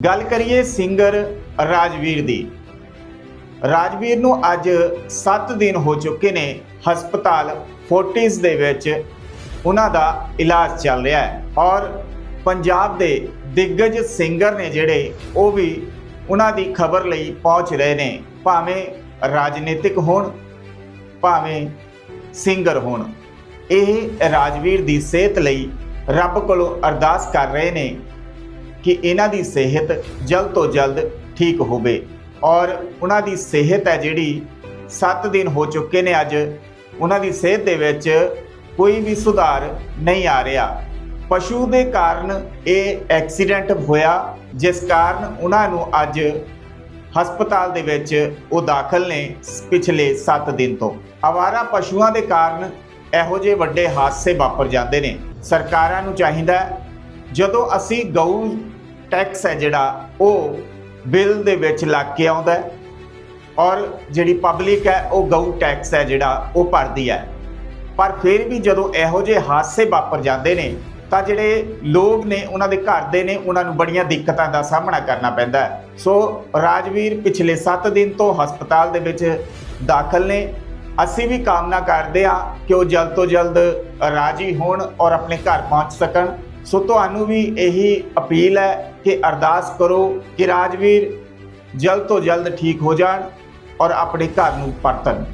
ਗੱਲ ਕਰੀਏ ਸਿੰਗਰ ਰਾਜਵੀਰ ਦੀ। ਰਾਜਵੀਰ ਨੂੰ ਅੱਜ 7 ਦਿਨ ਹੋ ਚੁੱਕੇ ਨੇ ਹਸਪਤਾਲ ਫੋਰਟਿਸ ਦੇ ਵਿੱਚ। ਉਹਨਾਂ ਦਾ ਇਲਾਜ ਚੱਲ ਰਿਹਾ ਹੈ ਔਰ ਪੰਜਾਬ ਦੇ ਦਿੱਗਜ ਸਿੰਗਰ ਨੇ ਜਿਹੜੇ, ਉਹ ਵੀ ਉਹਨਾਂ ਦੀ ਖਬਰ ਲਈ ਪਹੁੰਚ ਰਹੇ ਨੇ। ਭਾਵੇਂ ਰਾਜਨੀਤਿਕ ਹੋਣ, ਭਾਵੇਂ ਸਿੰਗਰ ਹੋਣ। ਇਹ ਰਾਜਵੀਰ ਦੀ ਸਿਹਤ ਲਈ ਰੱਬ ਕੋਲੋਂ ਅਰਦਾਸ ਕਰ ਰਹੇ ਨੇ ਕਿ ਇਹਨਾਂ ਦੀ ਸਿਹਤ ਜਲਦ ਤੋਂ ਜਲਦ ਠੀਕ ਹੋਵੇ। ਔਰ ਉਹਨਾਂ ਦੀ ਸਿਹਤ ਹੈ ਜਿਹੜੀ 7 ਦਿਨ ਹੋ ਚੁੱਕੇ ਨੇ ਅੱਜ। ਉਹਨਾਂ ਦੀ ਸਿਹਤ ਦੇ ਵਿੱਚ ਕੋਈ ਵੀ ਸੁਧਾਰ ਨਹੀਂ ਆ ਰਿਹਾ। ਪਸ਼ੂ ਦੇ ਕਾਰਨ ਇਹ ਐਕਸੀਡੈਂਟ ਹੋਇਆ, ਜਿਸ ਕਾਰਨ ਉਹਨਾਂ ਨੂੰ ਅੱਜ ਹਸਪਤਾਲ ਦੇ ਵਿੱਚ ਉਹ ਦਾਖਲ ਨੇ ਪਿਛਲੇ 7 ਦਿਨ ਤੋਂ। ਆਵਾਰਾ ਪਸ਼ੂਆਂ ਦੇ ਕਾਰਨ ਇਹੋ ਜਿਹੇ ਵੱਡੇ ਹਾਦਸੇ ਵਾਪਰ ਜਾਂਦੇ ਨੇ। ਸਰਕਾਰਾਂ ਨੂੰ ਚਾਹੀਦਾ ਜਦੋਂ ਅਸੀਂ ਗਊ ਟੈਕਸ ਹੈ ਜਿਹੜਾ, ਉਹ ਬਿੱਲ ਦੇ ਵਿੱਚ ਲੱਗ ਕੇ ਆਉਂਦਾ ਹੈ ਔਰ ਜਿਹੜੀ ਪਬਲਿਕ ਹੈ, ਉਹ ਗਊ ਟੈਕਸ ਹੈ ਜਿਹੜਾ, ਉਹ ਭਰਦੀ ਹੈ। ਪਰ ਫਿਰ ਵੀ ਜਦੋਂ ਇਹੋ ਜਿਹੇ ਹਾਦਸੇ ਵਾਪਰ ਜਾਂਦੇ ਨੇ, ਤਾਂ ਜਿਹੜੇ ਲੋਕ ਨੇ, ਉਹਨਾਂ ਦੇ ਘਰ ਦੇ ਨੇ, ਉਹਨਾਂ ਨੂੰ ਬੜੀਆਂ ਦਿੱਕਤਾਂ ਦਾ ਸਾਹਮਣਾ ਕਰਨਾ ਪੈਂਦਾ ਹੈ। ਸੋ ਰਾਜਵੀਰ ਪਿਛਲੇ 7 ਦਿਨ ਤੋਂ ਹਸਪਤਾਲ ਦੇ ਵਿੱਚ ਦਾਖਲ ਨੇ। ਅਸੀਂ ਵੀ ਕਾਮਨਾ ਕਰਦੇ ਹਾਂ ਕਿ ਉਹ ਜਲਦ ਤੋਂ ਜਲਦ ਰਾਜੀ ਹੋਣ ਔਰ ਆਪਣੇ ਘਰ ਪਹੁੰਚ ਸਕਣ। ਸੋ ਤੁਹਾਨੂੰ ਵੀ ਇਹੀ ਅਪੀਲ ਹੈ ਕਿ ਅਰਦਾਸ ਕਰੋ ਕਿ ਰਾਜਵੀਰ ਜਲਦ ਤੋਂ ਜਲਦ ਠੀਕ ਹੋ ਜਾਣ ਔਰ ਆਪਣੇ ਘਰ ਨੂੰ ਪਰਤਣ।